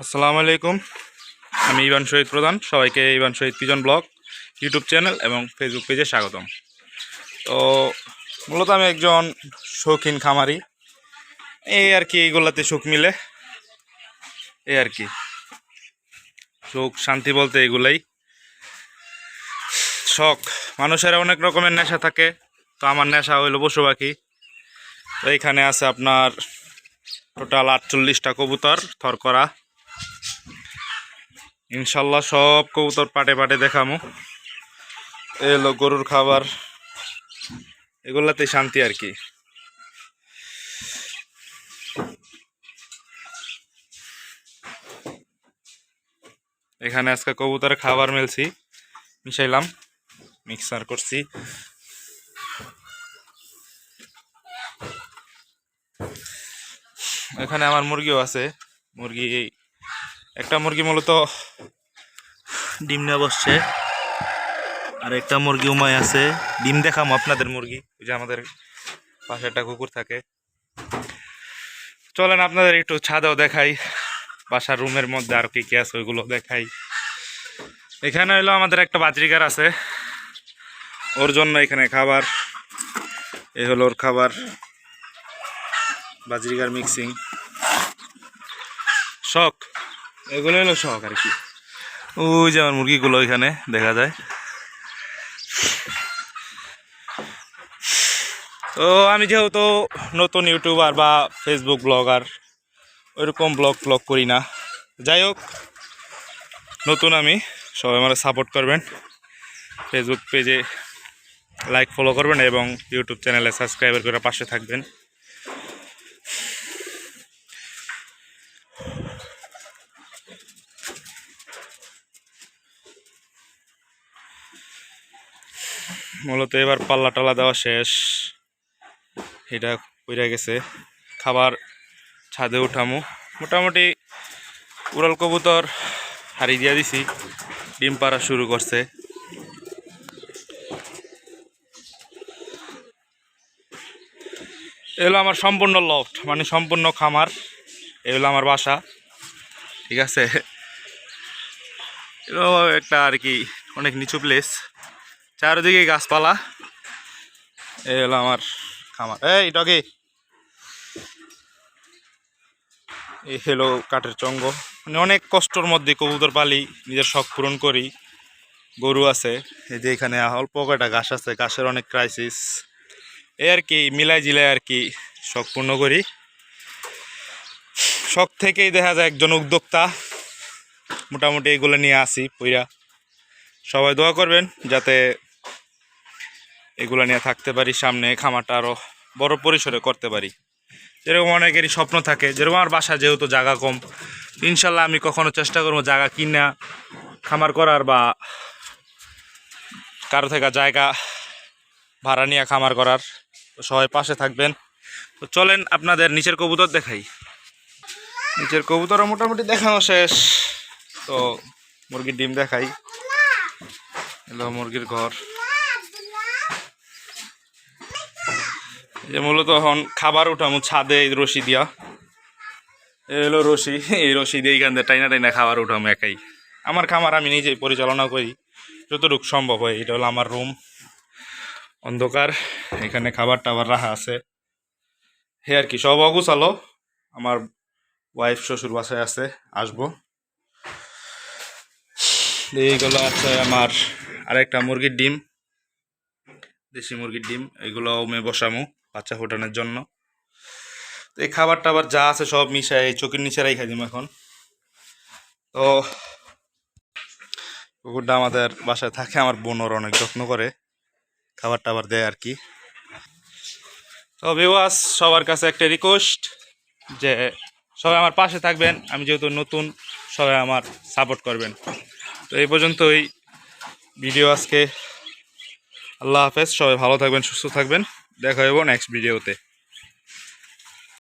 আসসালামু আলাইকুম। আমি ইভান শহীদ প্রধান, সবাইকে Ivan Shahid pigeon blog, YouTube channel এবং ফেসবুক পেজে স্বাগতম। তো মূলত আমি একজন শৌখিন খামারি। এই আর কি এইগুলাতে সুখ মিলে। এই আর কি। সুখ, শান্তি বলতে এগুলাই শখ, মানুষের অনেক রকমের নেশা থাকে, তো আমার নেশা হইল পশু পাখি তো এইখানে আছে আপনার টোটাল আটচল্লিশটা কবুতর থর করা ইনশাল্লাহ সব কবুতর পাটে পাটে দেখামো। এলো গরুর খাবার। এগুলাতে শান্তি আর কি। এখানে আজকে কবুতরের খাবার মেলছি। মিশাইলাম। মিক্সার করছি। এখানে আমার মুরগিও আছে। মুরগি একটা মুরগি মূলত ডিম নিয়ে বসছে, আর একটা মুরগি উমায় আছে। ডিম দেখাম আপনাদের মুরগি যে আমাদের পাশে একটা কুকুর থাকে। চলেন আপনাদের একটু ছাদেও দেখাই, বাসার রুমের মধ্যে আর কি কি আছে ওইগুলো দেখাই। এখানে হলো আমাদের একটা বাজরিকার আছে, ওর জন্য এখানে খাবার। এই হলো ওর খাবার বাজরিকার মিক্সিং। শখ। এগুলো হলো শখ আর কি? ওই যে আমার মুরগিগুলো ওইখানে দেখা যায়। তো আমি যেহেতু নতুন ইউটিউবার বা ফেসবুক ব্লগার, ওইরকম ব্লগ ব্লগ করি না। যাই হোক, নতুন আমি, সবাই আমার সাপোর্ট করবেন। ফেসবুক পেজে লাইক ফলো করবেন এবং ইউটিউব চ্যানেলে সাবস্ক্রাইবার করে পাশে থাকবেন। মূলত এবার পাল্লা টাল্লা দেওয়া শেষ। এটা কইরা গেছে। খাবার ছাদে উঠামু। মোটামুটি উড়াল কবুতর হারিয়ে দিয়ে দিছি। ডিম পাড়া শুরু করছে। এগুলো আমার সম্পূর্ণ লফট মানে সম্পূর্ণ খামার। এগুলো আমার বাসা। ঠিক আছে? এগুলো একটা আর কি অনেক নিচু প্লেস চারিদিকে গাছপালা। এই হলো আমার খামার। এই ডগে। এই হলো কাঠের চঙ্গ মানে অনেক কষ্টর মধ্যে কবুতর পালি, নিজের শখ পূরণ করি। গরু আছে, এই যে এখানে অল্প কয়টা ঘাস আছে, ঘাসের অনেক ক্রাইসিস এই আর কি, মিলাই জিলাই আর কি শখ পূর্ণ করি। শখ থেকেই দেখা যায় একজন উদ্যোক্তা, মোটামুটি এগুলো নিয়ে আসি, পইরা। সবাই দোয়া করবেন, যাতে এগুলো নিয়ে থাকতে পারি, সামনে খামারটা আরও বড় পরিসরে করতে পারি। যেরকম অনেকেরই স্বপ্ন থাকে, যেরকম আমার বাসা যেহেতু জায়গা কম, ইনশাল্লাহ আমি কখনো চেষ্টা করব জায়গা কিনা, খামার করার বা কারও থেকে জায়গা ভাড়া নিয়ে খামার করার সবাই পাশে থাকবেন। তো চলেন আপনাদের নিচের কবুতর দেখাই। নিচের কবুতরও মোটামুটি দেখানো শেষ। তো মুরগির ডিম দেখাই। এলো মুরগির ঘর। যে মূলত এখন খাবার উঠামো ছাদে এই রশি দিয়া। এই হলো রশি, এই রশি দিয়ে এইখান দিয়ে টাইনা টাইনা খাবার উঠামো একাই। আমার খামার আমি নিজেই পরিচালনা করি, যতটুকু সম্ভব হয়। এটা হলো আমার রুম, অন্ধকার, এখানে খাবার টাবার রাখা আছে। হে আর কি, সব অগুছালো। আমার ওয়াইফ শ্বশুর বাসায় আছে, আসব। এইগুলো আছে আমার আরেকটা মুরগির ডিম, দেশি মুরগির ডিম এগুলো ওমে বসামু। বাচ্চা ফোটানোর জন্য। তো এই খাবার টাবার যা আছে সব মিশাই চোখের নিচে রাইখা দিম এখন। তো কুকুরটা আমাদের বাসায় থাকে, আমার বোনর অনেক যত্ন করে। খাবার টাবার দেয় আর কি। তো ভিওয়াস সবার কাছে একটা রিকোয়েস্ট যে সবাই আমার পাশে থাকবেন, আমি যেহেতু নতুন, সবাই আমার সাপোর্ট করবেন। তো এই পর্যন্তই। ভিডিও আজকে আল্লাহ হাফেজ, সবাই ভালো থাকবেন, সুস্থ থাকবেন। দেখা হইব নেক্সট ভিডিওতে